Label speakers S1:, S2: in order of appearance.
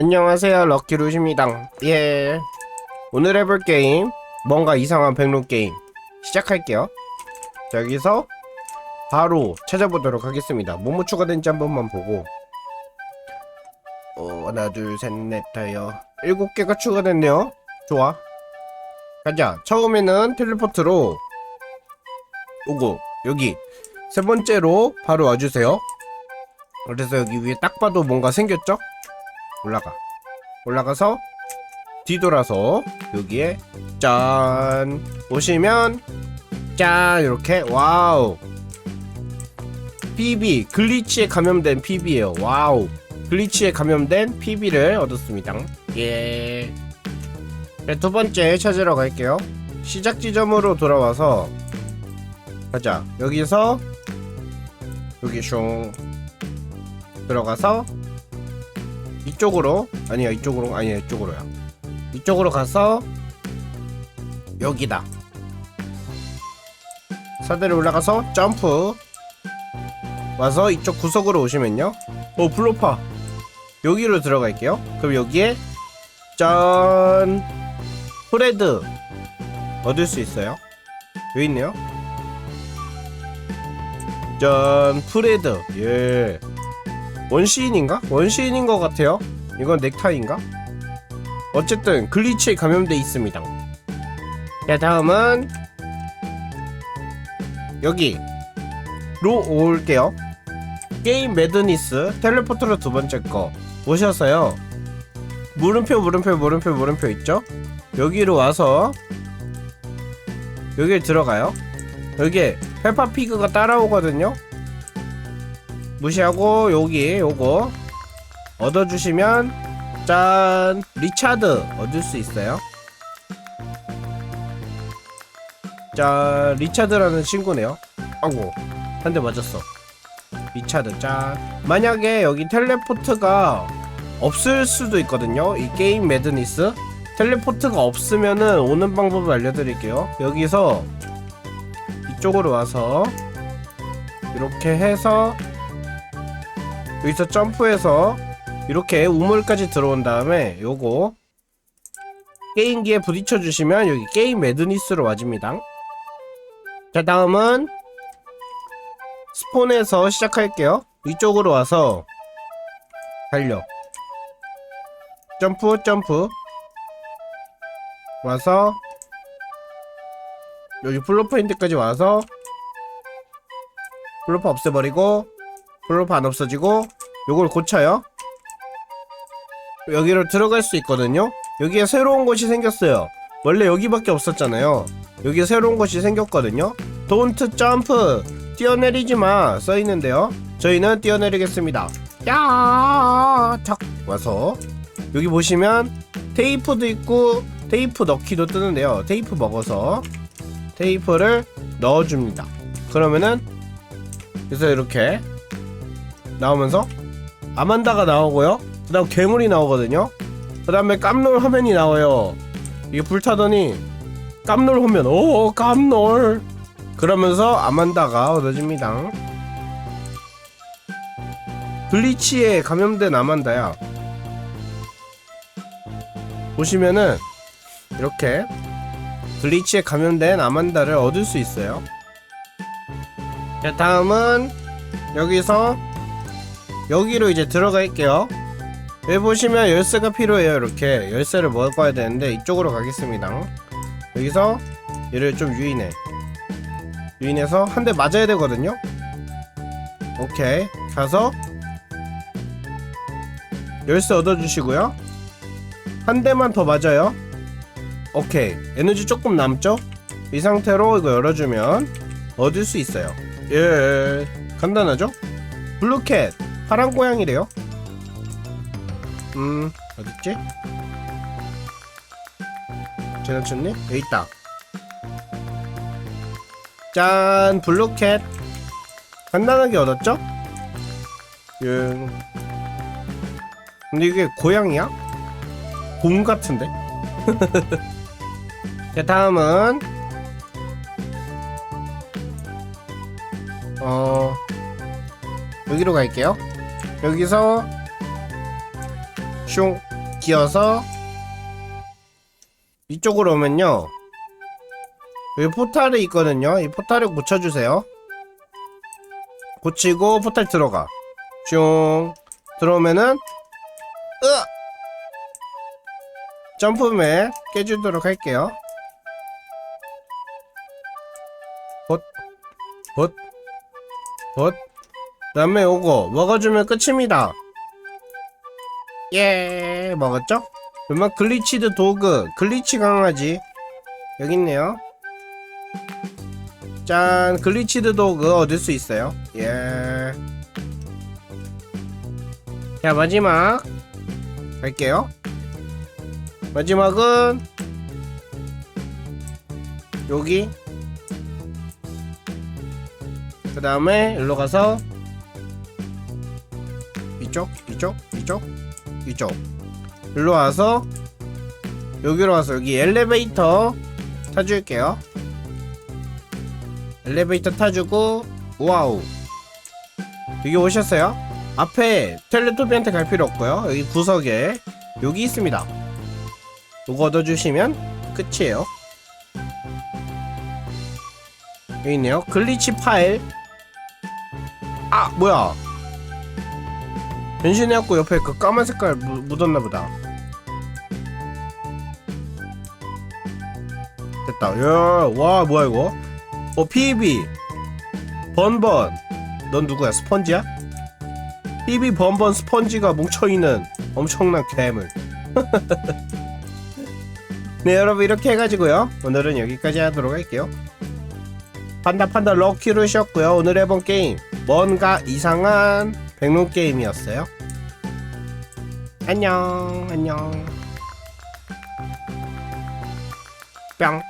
S1: 안녕하세요 럭키루시입니다. 예. 오늘 해볼 게임 뭔가 이상한 백룸 게임. 시작할게요. 자, 여기서 바로 찾아보도록 하겠습니다. 뭐뭐 추가된지 한 번만 보고. 어, 하나 둘셋넷 다여 일곱 개가 추가됐네요. 좋아. 가자. 처음에는 텔레포트로 오고 여기 세 번째로 바로 와주세요. 그래서 여기 위에 딱 봐도 뭔가 생겼죠? 올라가. 올라가서 뒤돌아서 여기에 짠. 보시면 짠 이렇게. 와우. PB 글리치에 감염된 PB예요. 와우. 글리치에 감염된 PB를 얻었습니다. 예. 네, 두 번째 찾으러 갈게요. 시작 지점으로 돌아와서 가자. 여기서 여기 슝. 들어가서 이쪽으로 아니야 이쪽으로 아니야 이쪽으로야. 이쪽으로 가서 여기다. 사대로 올라가서 점프. 와서 이쪽 구석으로 오시면요. 오 블로파. 여기로 들어갈게요. 그럼 여기에 짠! 프레드. 얻을 수 있어요. 여기 있네요. 짠! 프레드. 예 원시인인가? 원시인인 것 같아요. 이건 넥타이인가? 어쨌든 글리치에 감염돼 있습니다. 자 다음은 여기로 올게요. 게임 매드니스 텔레포트로 두 번째 거 오셔서요. 물음표 물음표 물음표 물음표 있죠? 여기로 와서 여기 들어가요. 여기에 페파피그가 따라오거든요. 무시하고 여기 요거 얻어주시면 짠! 리차드 얻을 수 있어요. 짠 리차드라는 친구네요. 아고 한 대 맞았어. 리차드 짠! 만약에 여기 텔레포트가 없을 수도 있거든요. 이 게임 매드니스. 텔레포트가 없으면은 오는 방법을 알려드릴게요. 여기서 이쪽으로 와서 이렇게 해서 여기서 점프해서 이렇게 우물까지 들어온 다음에 요거 게임기에 부딪혀 주시면 여기 게임 매드니스로 와집니다. 자 다음은 스폰에서 시작할게요. 이쪽으로 와서 달려 점프 점프. 와서 여기 플로 포인트까지 와서 플로퍼 없애버리고 안 없어지고 요걸 고쳐요. 여기로 들어갈 수 있거든요. 여기에 새로운 곳이 생겼어요. 원래 여기밖에 없었잖아요. 여기에 새로운 곳이 생겼거든요. Don't jump. 뛰어내리지마. 써있는데요. 저희는 뛰어내리겠습니다. 야착 와서 여기 보시면 테이프도 있고 테이프 넣기도 뜨는데요. 테이프 먹어서 테이프를 넣어줍니다. 그러면은 그래서 이렇게 나오면서 아만다가 나오고요. 그 다음 괴물이 나오거든요. 그 다음에 깜놀 화면이 나와요. 이게 불타더니 깜놀 화면 오 깜놀 그러면서 아만다가 얻어집니다. 블리치에 감염된 아만다야. 보시면은 이렇게 블리치에 감염된 아만다를 얻을 수 있어요. 자 다음은 여기서 여기로 이제 들어갈게요. 여기 보시면 열쇠가 필요해요 이렇게. 열쇠를 먹어야 되는데 이쪽으로 가겠습니다. 여기서 얘를 좀 유인해. 유인해서 한 대 맞아야 되거든요. 오케이. 가서 열쇠 얻어주시고요. 한 대만 더 맞아요. 오케이. 에너지 조금 남죠? 이 상태로 이거 열어주면 얻을 수 있어요. 예. 간단하죠? 블루캣 파란 고양이래요. 음 어딨지? 지나쳤니? 여기 있다. 짠 블루캣 간단하게 얻었죠? 예. 근데 이게 고양이야? 곰 같은데? 자 다음은 어 여기로 갈게요. 여기서 슝 끼워서 이쪽으로 오면요. 여기 포탈이 있거든요. 이 포탈을 고쳐주세요. 고치고 포탈 들어가. 슝 들어오면은 으! 점프맨 깨주도록 할게요. 봇, 봇. 다음에 요거 먹어주면 끝입니다. 예, 먹었죠? 그러면 글리치드 도그, 글리치 강아지 여기 있네요. 짠, 글리치드 도그 얻을 수 있어요. 예. 자 마지막 갈게요. 마지막은 여기 그 다음에 일로 가서 이쪽 이쪽 이쪽 이쪽. 일로 와서 여기로 와서 여기 엘리베이터 타줄게요. 엘리베이터 타주고 와우. 여기 오셨어요? 앞에 텔레토비한테 갈 필요 없고요. 여기 구석에 여기 있습니다. 이거 얻어주시면 끝이에요. 여기 있네요. 글리치 파일. 아 뭐야 변신해갖고 옆에 그 까만 색깔 무, 묻었나 보다. 됐다. 야와 뭐야 이거? 어 PB 번번. 넌 누구야? 스펀지야? PB 번번 스펀지가 뭉쳐있는 엄청난 괴물. 네 여러분 이렇게 해가지고요. 오늘은 여기까지 하도록 할게요. 판다 판다. 럭키루셨고요. 오늘 해본 게임 뭔가 이상한 백룸 게임이었어요. 안녕 안녕. 뿅